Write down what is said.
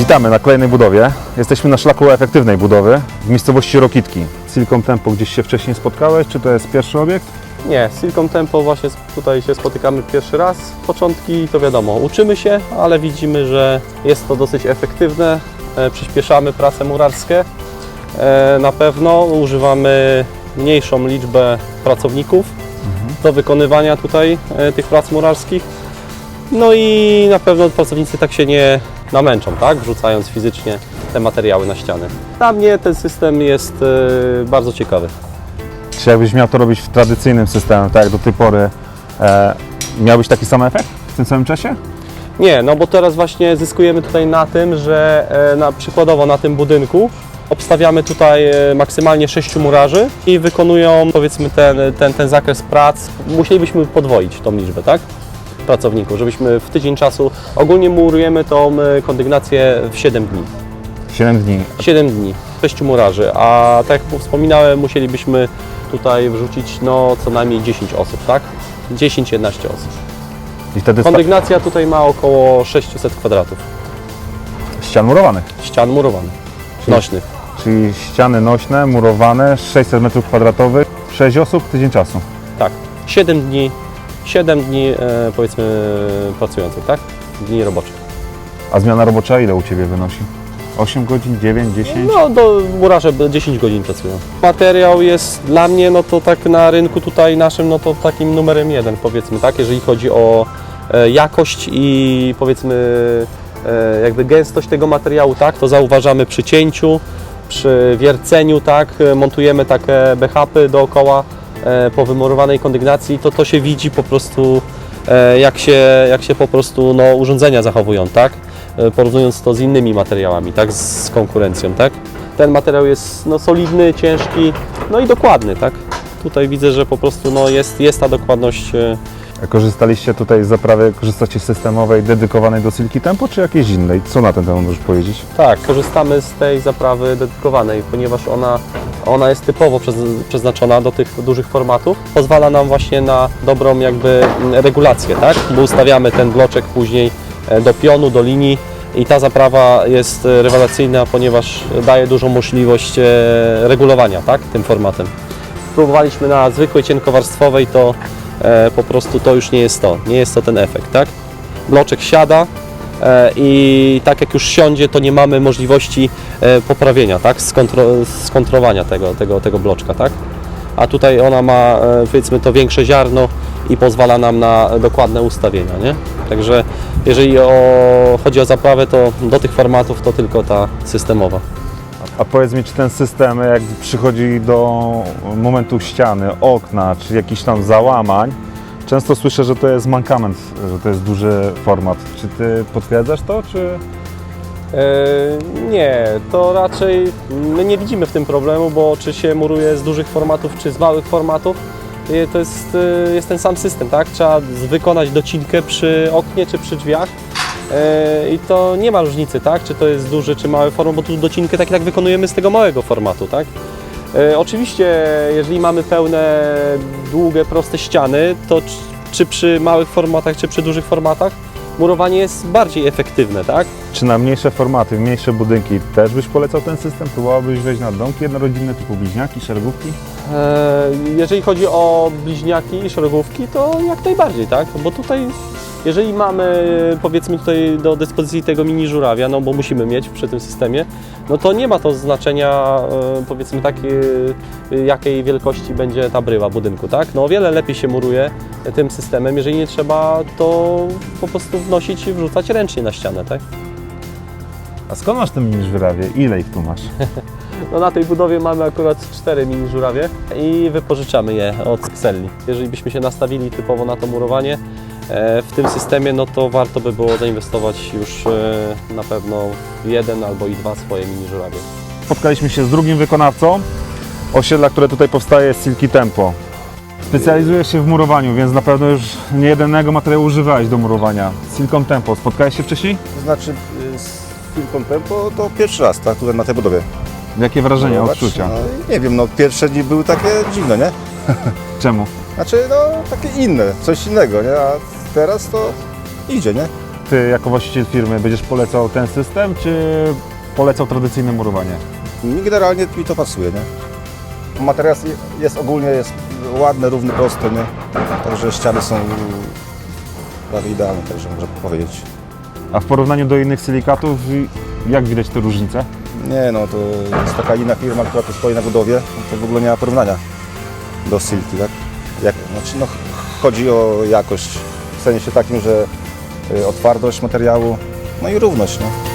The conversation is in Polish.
Witamy na kolejnej budowie. Jesteśmy na szlaku efektywnej budowy w miejscowości Rokitki. Silicon Tempo gdzieś się wcześniej spotkałeś? Czy to jest pierwszy obiekt? Nie, Silicon Tempo właśnie tutaj się spotykamy pierwszy raz. Początki to wiadomo, uczymy się, ale widzimy, że jest to dosyć efektywne. E, Przyspieszamy prace murarskie. E, Na pewno używamy mniejszą liczbę pracowników do wykonywania tutaj e, tych prac murarskich. No i na pewno pracownicy tak się nie namęczą, tak? Wrzucając fizycznie te materiały na ściany. Dla mnie ten system jest e, bardzo ciekawy. Czy jakbyś miał to robić w tradycyjnym systemie, tak jak do tej pory, e, miałbyś taki sam efekt w tym samym czasie? Nie, no bo teraz właśnie zyskujemy tutaj na tym, że e, na, przykładowo na tym budynku obstawiamy tutaj e, maksymalnie sześciu murarzy i wykonują powiedzmy ten, ten, ten zakres prac. Musielibyśmy podwoić tą liczbę, tak? Pracowników, żebyśmy w tydzień czasu ogólnie murujemy tą e, kondygnację w 7 dni. 7 dni. 7 dni, sześciu murarzy, a tak jak wspominałem, musielibyśmy tutaj wrzucić no co najmniej 10 osób, tak? 10-11 osób. I wtedy Kondygnacja tutaj ma około 600 kwadratów. ścian murowanych. ścian murowanych, nośnych. Czyli ściany nośne, murowane, 600 m2, 6 osób, tydzień czasu. Tak, 7 dni, 7 dni e, powiedzmy pracujących, tak? Dni roboczych. A zmiana robocza ile u Ciebie wynosi? 8 godzin, 9, 10? No do murarze 10 godzin pracują. Materiał jest dla mnie, no to tak na rynku tutaj naszym, no to takim numerem jeden powiedzmy, tak? Jeżeli chodzi o e, jakość i powiedzmy e, jakby gęstość tego materiału, tak? To zauważamy przy cięciu, przy wierceniu, tak? Montujemy takie behapy dookoła po wymurowanej kondygnacji, to to się widzi po prostu e, jak się, jak się po prostu no, urządzenia zachowują, tak? E, Porównując to z innymi materiałami, tak? Z konkurencją, tak? Ten materiał jest no, solidny, ciężki, no i dokładny, tak? Tutaj widzę, że po prostu no, jest, jest ta dokładność e, Korzystaliście tutaj z zaprawy, korzystacie systemowej dedykowanej do Silki Tempo, czy jakiejś innej? Co na ten temat możesz powiedzieć? Tak, korzystamy z tej zaprawy dedykowanej, ponieważ ona, ona jest typowo przez- przeznaczona do tych dużych formatów. Pozwala nam właśnie na dobrą jakby regulację, tak? Bo ustawiamy ten bloczek później e, do pionu, do linii i ta zaprawa jest rewelacyjna, ponieważ daje dużą możliwość e, regulowania, tak? Tym formatem. Próbowaliśmy na zwykłej cienkowarstwowej, to po prostu to już nie jest to, nie jest to ten efekt, tak? Bloczek siada, E, i tak jak już siądzie, to nie mamy możliwości e, poprawienia, tak, skontro, skontrowania tego, tego, tego bloczka, tak. A tutaj ona ma, e, powiedzmy, to większe ziarno i pozwala nam na dokładne ustawienia, nie? Także jeżeli o, chodzi o zaprawę, to do tych formatów to tylko ta systemowa. A powiedz mi, czy ten system, jak przychodzi do momentu ściany, okna, czy jakichś tam załamań, często słyszę, że to jest mankament, że to jest duży format. Czy Ty potwierdzasz to, czy... E, Nie, to raczej my nie widzimy w tym problemu, bo czy się muruje z dużych formatów, czy z małych formatów, e, to jest, e, jest ten sam system, tak? Trzeba wykonać docinkę przy oknie czy przy drzwiach i to nie ma różnicy, tak? Czy to jest duży, czy mały format, bo tu docinkę tak jak wykonujemy z tego małego formatu, tak? E, Oczywiście, jeżeli mamy pełne, długie, proste ściany, to czy, przy małych formatach, czy przy dużych formatach, murowanie jest bardziej efektywne, tak? Czy na mniejsze formaty, mniejsze budynki też byś polecał ten system? Próbowałbyś wejść na domki jednorodzinne typu bliźniaki, szeregówki? E, Jeżeli chodzi o bliźniaki i szeregówki, to jak najbardziej, tak? Bo tutaj, jeżeli mamy powiedzmy tutaj do dyspozycji tego mini żurawia, no bo musimy mieć przy tym systemie, no to nie ma to znaczenia e, powiedzmy takiej, jakiej wielkości będzie ta bryła budynku, tak? No o wiele lepiej się muruje tym systemem, jeżeli nie trzeba to po prostu wnosić i wrzucać ręcznie na ścianę, tak? A skąd masz ten mini żurawie? Ile ich tu masz? No na tej budowie mamy akurat cztery mini żurawie i wypożyczamy je od Excelli. Jeżeli byśmy się nastawili typowo na to murowanie e, w tym systemie, no to warto by było zainwestować już e, na pewno w jeden albo i dwa swoje mini żurawie. Spotkaliśmy się z drugim wykonawcą osiedla, które tutaj powstaje, jest Silki Tempo. Specjalizujesz się w murowaniu, więc na pewno już nie jednego materiału używałeś do murowania. Silką Tempo, spotkałeś się wcześniej? To znaczy y, z Filką Tempo to pierwszy raz, tak, tutaj na tej budowie. Jakie wrażenia, Zobacz, odczucia? No, nie wiem, no pierwsze dni były takie dziwne, nie? Czemu? Znaczy, no takie inne, coś innego, nie? A teraz to idzie, nie? ty jako właściciel firmy będziesz polecał ten system, czy polecał tradycyjne murowanie? Mi generalnie mi to pasuje, nie? Materiał jest, ogólnie jest ładny, równy, prosty, nie? Także ściany są prawie idealne, także można powiedzieć. A w porównaniu do innych silikatów, jak widać te różnice? Nie no, to jest taka inna firma, która tu stoi na budowie, to w ogóle nie ma porównania do Silki, tak? Jak, znaczy, no, ch- chodzi o jakość, w sensie takim, że y, o twardość materiału, no i równość, nie?